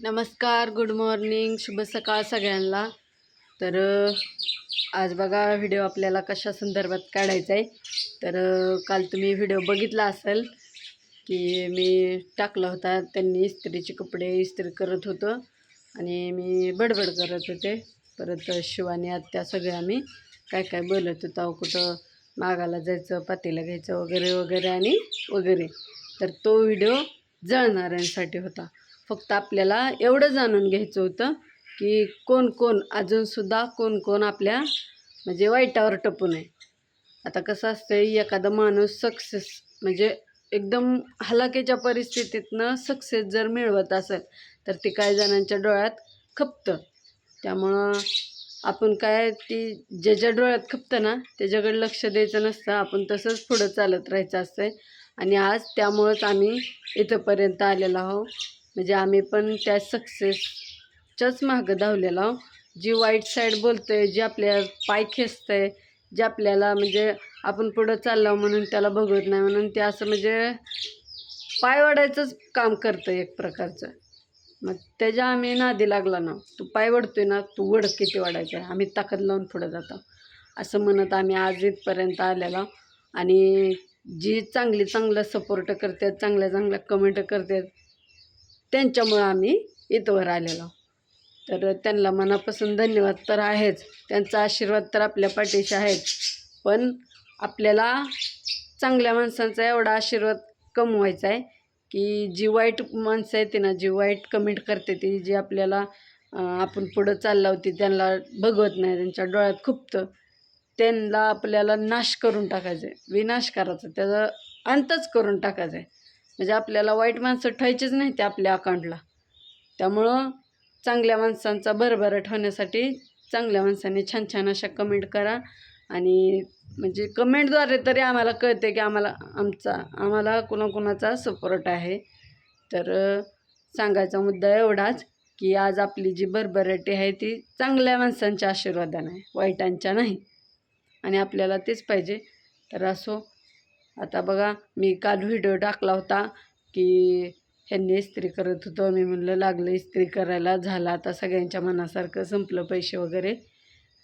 नमस्कार good morning शुभ सकाळ सगळ्यांना. तर आज बघा व्हिडिओ आपल्याला कशा संदर्भात काढायचा आहे तर काल तुम्ही व्हिडिओ बघितला असेल की मी टाकला होता त्यांनी इस्त्रीचे कपडे इस्त्री करत होतं आणि मी बडबड करत होते. परत शिवानी आत्या सगळ्या आम्ही काय काय बोलत होतो कुठं मागाला जायचं पातीला घ्यायचं वगैरे वगैरे आणि वगैरे. तर तो व्हिडिओ जळणाऱ्यांसाठी होता. फक्त आपल्याला एवढं जाणून घ्यायचं होतं की कोण कोण अजूनसुद्धा कोण कोण आपल्या म्हणजे वाईटावर टपून आहे. आता कसं असतं एखादा माणूस सक्सेस म्हणजे एकदम हलाखीच्या परिस्थितीतनं सक्सेस जर मिळवत असेल तर ते काही जणांच्या डोळ्यात खपतं. त्यामुळं आपण काय ती ज्याच्या डोळ्यात खपतं ना त्याच्याकडे लक्ष द्यायचं नसतं. आपण तसंच पुढं चालत राहायचं असतं आणि आज त्यामुळंच आम्ही इथंपर्यंत आलेलो आहोत. म्हणजे आम्ही पण त्या सक्सेसच्याच मागं धावलेलो आहोत. जी वाईट साईड बोलतो आहे जे आपल्या पाय खेचतंय जे आपल्याला म्हणजे आपण पुढं चाललो म्हणून त्याला बघत नाही म्हणून ते असं म्हणजे पाय वाढायचंच काम करतं एक प्रकारचं. मग त्याच्या आम्ही नादी लागला ना तू पाय वडतोय ना तू वड किती वाढायचं आहे आम्ही ताकद लावून पुढं जातो. असं म्हणत आम्ही आज इथपर्यंत आलेलो आणि जी चांगली चांगलं सपोर्ट करतात चांगल्या चांगल्या कमेंट करतात त्यांच्यामुळं आम्ही इथवर आलेलो. आहोत. तर त्यांना मनापासून धन्यवाद तर आहेच. त्यांचा आशीर्वाद तर आपल्या पाठीशी आहेच. पण आपल्याला चांगल्या माणसांचा एवढा आशीर्वाद कमवायचा आहे की जी वाईट माणसं आहेत ना जी वाईट कमेंट करते ती जी आपल्याला आपण पुढं चालला होती त्यांना बघवत नाही त्यांच्या डोळ्यात खुपतं त्यांना आपल्याला नाश करून टाकायचं आहे विनाश करायचा त्याचा अंतच करून टाकायचा आहे म्हणजे आपल्याला वाईट माणसं ठेवायचीच नाही ते आपल्या अकाउंटला त्यामुळं चांगल्या माणसांचा भरभराट होण्यासाठी चांगल्या माणसांनी छान छान अशा कमेंट करा. आणि म्हणजे कमेंटद्वारे तरी आम्हाला कळते की आम्हाला आमचा आम्हाला कुणाकुणाचा सपोर्ट आहे. तर सांगायचा मुद्दा एवढाच की आज आपली जी भरभराटी आहे ती चांगल्या माणसांच्या आशीर्वादाने आहे वाईटांच्या नाही. आणि आपल्याला तेच पाहिजे. तर असो आता बघा मी काल व्हिडिओ टाकला होता की ह्यांनी इस्त्री करत होतो. मी म्हणलं लागलं इस्त्री करायला. झालं आता सगळ्यांच्या मनासारखं संपलं पैसे वगैरे.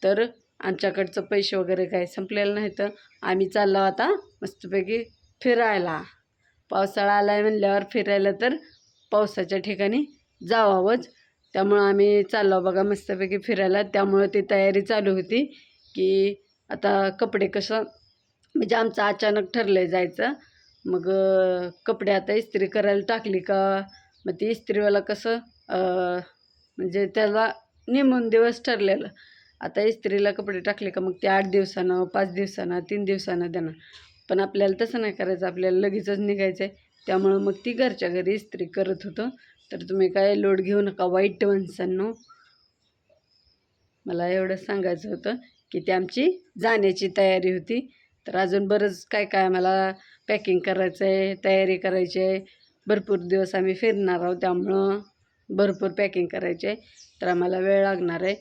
तर आमच्याकडचं पैसे वगैरे काही संपलेलं नाही तर आम्ही चाललो आता मस्तपैकी फिरायला. पावसाळा आला आहे म्हणल्यावर फिरायला तर पावसाच्या ठिकाणी जावावंच त्यामुळं आम्ही चाललो बघा मस्तपैकी फिरायला. त्यामुळं ती तयारी चालू होती की आता कपडे कसं म्हणजे आमचं अचानक ठरलं आहे जायचं. मग कपडे आता इस्त्री करायला टाकली का? मग ती इस्त्रीवाला कसं म्हणजे त्याला नेमून दिवस ठरलेलं. आता इस्त्रीला कपडे टाकले का? मग ते आठ दिवसानं पाच दिवसानं तीन दिवसानं देणार. पण आपल्याला तसं नाही करायचं. आपल्याला लगेचच निघायचं आहे त्यामुळं मग ती घरच्या घरी इस्त्री करत होतं. तर तुम्ही काय लोड घेऊ नका वाईट माणसांनो. मला एवढं सांगायचं होतं की ती आमची जाण्याची तयारी होती. तर अजून बरंच काय काय आम्हाला पॅकिंग करायचं आहे तयारी करायची आहे. भरपूर दिवस आम्ही फिरणार आहोत त्यामुळं भरपूर पॅकिंग करायची आहे. तर आम्हाला वेळ लागणार आहे.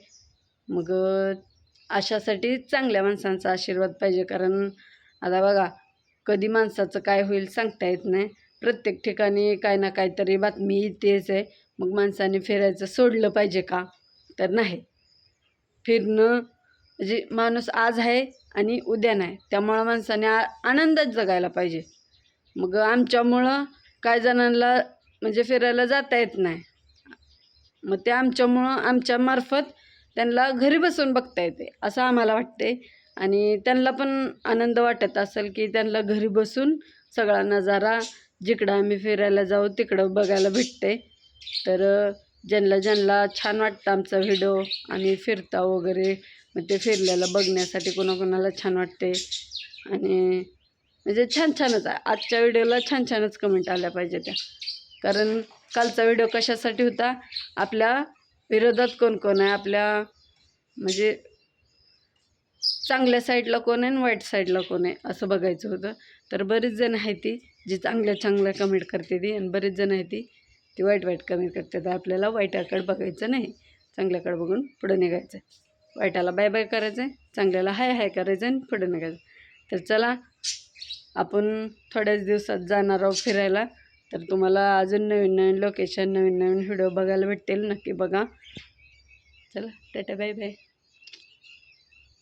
मग अशासाठी चांगल्या माणसांचा आशीर्वाद पाहिजे कारण आता बघा कधी माणसाचं काय होईल सांगता येत नाही. प्रत्येक ठिकाणी काय ना काहीतरी बातमी येतेच आहे. मग माणसाने फिरायचं सोडलं पाहिजे का? तर नाही. फिरणं म्हणजे माणूस आज आहे आणि उद्या नाही. त्यामुळं माणसाने आ आनंदात जगायला पाहिजे. मग आमच्यामुळं काही जणांना म्हणजे फिरायला जाता येत नाही. मग ते आमच्यामुळं आमच्यामार्फत त्यांना घरी बसून बघता येते असं आम्हाला वाटते. आणि त्यांना पण आनंद वाटत असेल की त्यांना घरी बसून सगळा नजारा जिकडं आम्ही फिरायला जाऊ तिकडं बघायला भेटते. तर ज्यांना ज्यांना छान वाटतं आमचा व्हिडिओ आणि फिरता वगैरे मग ते फिरलेलं बघण्यासाठी कोणाकोणाला छान वाटते. आणि म्हणजे छान छानच आहे आजच्या व्हिडिओला छान छानच कमेंट आल्या पाहिजे त्या कारण कालचा व्हिडिओ कशासाठी होता? आपल्या विरोधात कोण कोण आहे? आपल्या म्हणजे चांगल्या साईडला कोण आहे आणि वाईट साईडला कोण आहे? असं बघायचं होतं. तर बरीच जण आहे ती जी चांगल्या चांगल्या कमेंट करते ती आणि बरीच जण आहे ती ती वाईट वाईट कमेंट करते. तर आपल्याला वाईटाकडे बघायचं नाही. चांगल्याकडे बघून पुढं निघायचं वाईटाला बाय बाय करायचं आहे चांगल्याला हाय हाय करायचं आणि पुढं निघायचं. तर चला आपण थोड्याच दिवसात जाणार आहोत फिरायला. तर तुम्हाला अजून नवीन नवीन लोकेशन नवीन नवीन व्हिडिओ बघायला भेटतील नक्की बघा. चला टाटा बाय बाय.